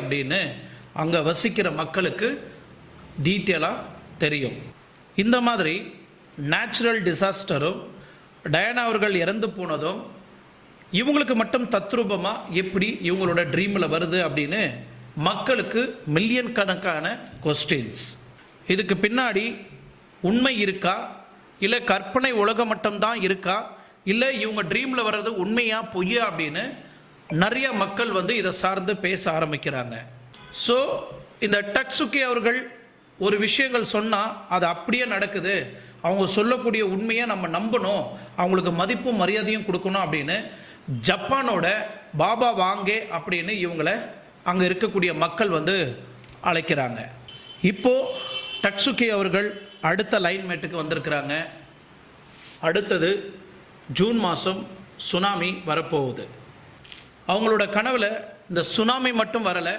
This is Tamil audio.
அப்படின்னு அங்கே வசிக்கிற மக்களுக்கு டீட்டெயிலாக தெரியும். இந்த மாதிரி நேச்சுரல் டிசாஸ்டரும் டயானா அவர்கள் இறந்து போனதும் இவங்களுக்கு மட்டும் தத்ரூபமாக எப்படி இவங்களோட ட்ரீமில் வருது அப்படின்னு மக்களுக்கு மில்லியன் கணக்கான கொஸ்டின்ஸ் இதுக்கு பின்னாடி உண்மை இருக்கா? இல்லை கற்பனை உலகம் மட்டும்தான் இருக்கா? இல்லை இவங்க ட்ரீமில் வர்றது உண்மையா பொய்யா அப்படின்னு நிறைய மக்கள் வந்து இதை சார்ந்து பேச ஆரம்பிக்கிறாங்க. ஸோ இந்த டக்சுக்கி அவர்கள் ஒரு விஷயங்கள் சொன்னால் அது அப்படியே நடக்குது. அவங்க சொல்லக்கூடிய உண்மையை நம்ம நம்பணும். அவங்களுக்கு மதிப்பும் மரியாதையும் கொடுக்கணும் அப்படின்னு ஜப்பானோட பாபா வாங்கே அப்படின்னு இவங்களை அங்கே இருக்கக்கூடிய மக்கள் வந்து அழைக்கிறாங்க. இப்போ டக்சுகி அவர்கள் அடுத்த லைன்மேட்டுக்கு வந்திருக்கிறாங்க. அடுத்தது ஜூன் மாதம் சுனாமி வரப்போகுது. அவங்களோட கனவில் இந்த சுனாமி மட்டும் வரலை.